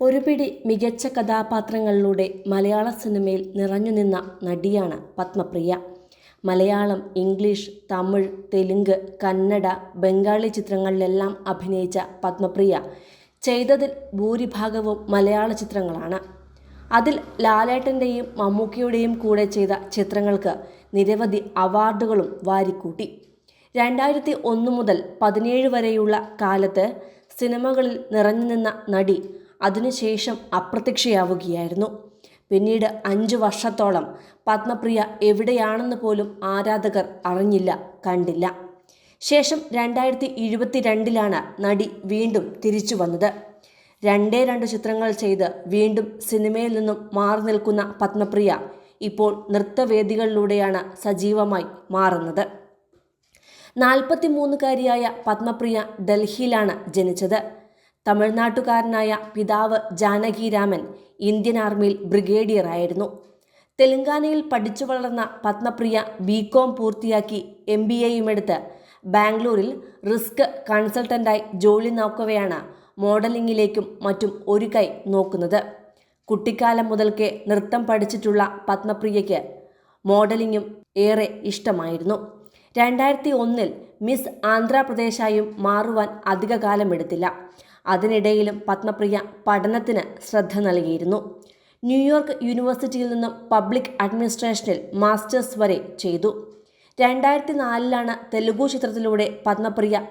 ഒരു പിടി മികച്ച കഥാപാത്രങ്ങളിലൂടെ മലയാള സിനിമയിൽ നിറഞ്ഞുനിന്ന നടിയാണ് പത്മപ്രിയ. മലയാളം ഇംഗ്ലീഷ് തമിഴ് തെലുങ്ക് കന്നഡ ബംഗാളി ചിത്രങ്ങളിലെല്ലാം അഭിനയിച്ച പത്മപ്രിയ ചെയ്തതിൽ ഭൂരിഭാഗവും മലയാള ചിത്രങ്ങളാണ്. അതിൽ ലാലേട്ടന്റെയും മമ്മൂക്കിയുടെയും കൂടെ ചെയ്ത ചിത്രങ്ങൾക്ക് നിരവധി അവാർഡുകളും വാരിക്കൂട്ടി. രണ്ടായിരത്തി ഒന്ന് മുതൽ പതിനേഴ് വരെയുള്ള കാലത്ത് സിനിമകളിൽ നിറഞ്ഞുനിന്ന നടി അതിനുശേഷം അപ്രത്യക്ഷയാവുകയായിരുന്നു. പിന്നീട് അഞ്ചു വർഷത്തോളം പത്മപ്രിയ എവിടെയാണെന്ന് പോലും ആരാധകർ അറിഞ്ഞില്ല കണ്ടില്ല. ശേഷം രണ്ടായിരത്തി ഇരുപത്തിരണ്ടിലാണ് നടി വീണ്ടും തിരിച്ചു വന്നത്. രണ്ടേ രണ്ട് ചിത്രങ്ങൾ ചെയ്ത് വീണ്ടും സിനിമയിൽ നിന്നും മാറി നിൽക്കുന്ന പത്മപ്രിയ ഇപ്പോൾ നൃത്തവേദികളിലൂടെയാണ് സജീവമായി മാറുന്നത്. നാൽപ്പത്തിമൂന്നുകാരിയായ പത്മപ്രിയ ഡൽഹിയിലാണ് ജനിച്ചത്. തമിഴ്നാട്ടുകാരനായ പിതാവ് ജാനകിരാമൻ ഇന്ത്യൻ ആർമിയിൽ ബ്രിഗേഡിയർ ആയിരുന്നു. തെലങ്കാനയിൽ പഠിച്ചു വളർന്ന പത്മപ്രിയ ബി കോം പൂർത്തിയാക്കി എം ബി എയും എടുത്ത് ബാംഗ്ലൂരിൽ റിസ്ക് കൺസൾട്ടന്റായി ജോലി നോക്കവെയാണ് മോഡലിംഗിലേക്കും മറ്റും ഒരു കൈ നോക്കുന്നത്. കുട്ടിക്കാലം മുതൽക്കേ നൃത്തം പഠിച്ചിട്ടുള്ള പത്മപ്രിയയ്ക്ക് മോഡലിംഗും ഏറെ ഇഷ്ടമായിരുന്നു. രണ്ടായിരത്തി ഒന്നിൽ മിസ് ആന്ധ്രാപ്രദേശായും മാറുവാൻ അധികകാലമെടുത്തില്ല. അതിനിടയിലും പത്മപ്രിയ പഠനത്തിന് ശ്രദ്ധ നൽകിയിരുന്നു. ന്യൂയോർക്ക് യൂണിവേഴ്സിറ്റിയിൽ നിന്നും പബ്ലിക് അഡ്മിനിസ്ട്രേഷനിൽ മാസ്റ്റേഴ്സ് വരെ ചെയ്തു. രണ്ടായിരത്തി നാലിലാണ് തെലുഗു ചിത്രത്തിലൂടെ പത്മപ്രിയ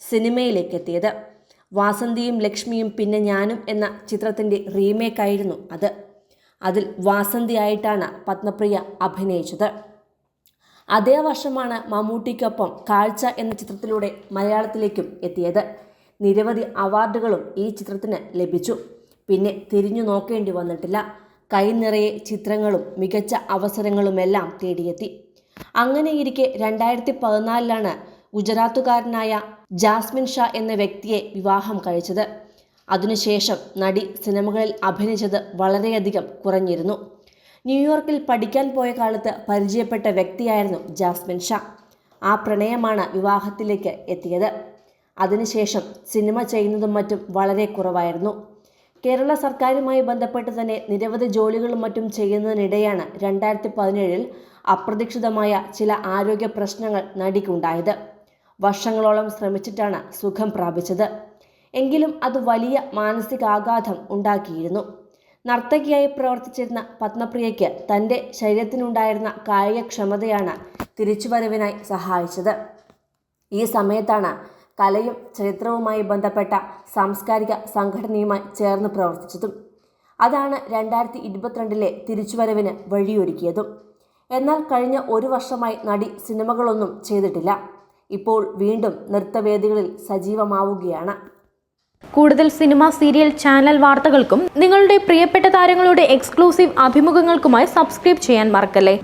സിനിമയിലേക്ക് എത്തിയത് വാസന്തിയും ലക്ഷ്മിയും പിന്നെ ഞാനും എന്ന ചിത്രത്തിന്റെ റീമേക്കായിരുന്നു അത്. അതിൽ വാസന്തിയായിട്ടാണ് പത്മപ്രിയ അഭിനയിച്ചത്. അതേ വർഷമാണ് മമ്മൂട്ടിക്കൊപ്പം കാഴ്ച എന്ന ചിത്രത്തിലൂടെ മലയാളത്തിലേക്കും എത്തിയത്. നിരവധി അവാർഡുകളും ഈ ചിത്രത്തിന് ലഭിച്ചു. പിന്നെ തിരിഞ്ഞു നോക്കേണ്ടി വന്നിട്ടില്ല. കൈനിറയെ ചിത്രങ്ങളും മികച്ച അവസരങ്ങളുമെല്ലാം തേടിയെത്തി. അങ്ങനെയിരിക്കെ രണ്ടായിരത്തി പതിനാലിലാണ് ഗുജറാത്തുകാരനായ ജാസ്മിൻ ഷാ എന്ന വ്യക്തിയെ വിവാഹം കഴിച്ചത്. അതിനുശേഷം നടി സിനിമകളിൽ അഭിനയിച്ചത് വളരെയധികം കുറഞ്ഞിരുന്നു. ന്യൂയോർക്കിൽ പഠിക്കാൻ പോയ കാലത്ത് പരിചയപ്പെട്ട വ്യക്തിയായിരുന്നു ജാസ്മിൻ ഷാ. ആ പ്രണയമാണ് വിവാഹത്തിലേക്ക് എത്തിയത്. അതിനുശേഷം സിനിമ ചെയ്യുന്നതും മറ്റും വളരെ കുറവായിരുന്നു. കേരള സർക്കാരുമായി ബന്ധപ്പെട്ട് തന്നെ നിരവധി ജോലികളും മറ്റും ചെയ്യുന്നതിനിടെയാണ് രണ്ടായിരത്തി പതിനേഴിൽ അപ്രതീക്ഷിതമായ ചില ആരോഗ്യ പ്രശ്നങ്ങൾ നടിക്കുണ്ടായത്. വർഷങ്ങളോളം ശ്രമിച്ചിട്ടാണ് സുഖം പ്രാപിച്ചത്. എങ്കിലും അത് വലിയ മാനസികാഘാതം ഉണ്ടാക്കിയിരുന്നു. നർത്തകിയായി പ്രവർത്തിച്ചിരുന്ന പത്മപ്രിയയ്ക്ക് തന്റെ ശരീരത്തിനുണ്ടായിരുന്ന കായികക്ഷമതയാണ് തിരിച്ചുവരവിനായി സഹായിച്ചത്. ഈ സമയത്താണ് കലയും ചരിത്രവുമായി ബന്ധപ്പെട്ട സാംസ്കാരിക സംഘടനയുമായി ചേർന്ന് പ്രവർത്തിച്ചതും അതാണ് രണ്ടായിരത്തി ഇരുപത്തിരണ്ടിലെ തിരിച്ചുവരവിന് വഴിയൊരുക്കിയതും. എന്നാൽ കഴിഞ്ഞ ഒരു വർഷമായി നടി സിനിമകളൊന്നും ചെയ്തിട്ടില്ല. ഇപ്പോൾ വീണ്ടും നൃത്തവേദികളിൽ സജീവമാവുകയാണ്. കൂടുതൽ സിനിമ സീരിയൽ ചാനൽ വാർത്തകൾക്കും നിങ്ങളുടെ പ്രിയപ്പെട്ട താരങ്ങളുടെ എക്സ്ക്ലൂസീവ് അഭിമുഖങ്ങൾക്കുമായി സബ്സ്ക്രൈബ് ചെയ്യാൻ മറക്കല്ലേ?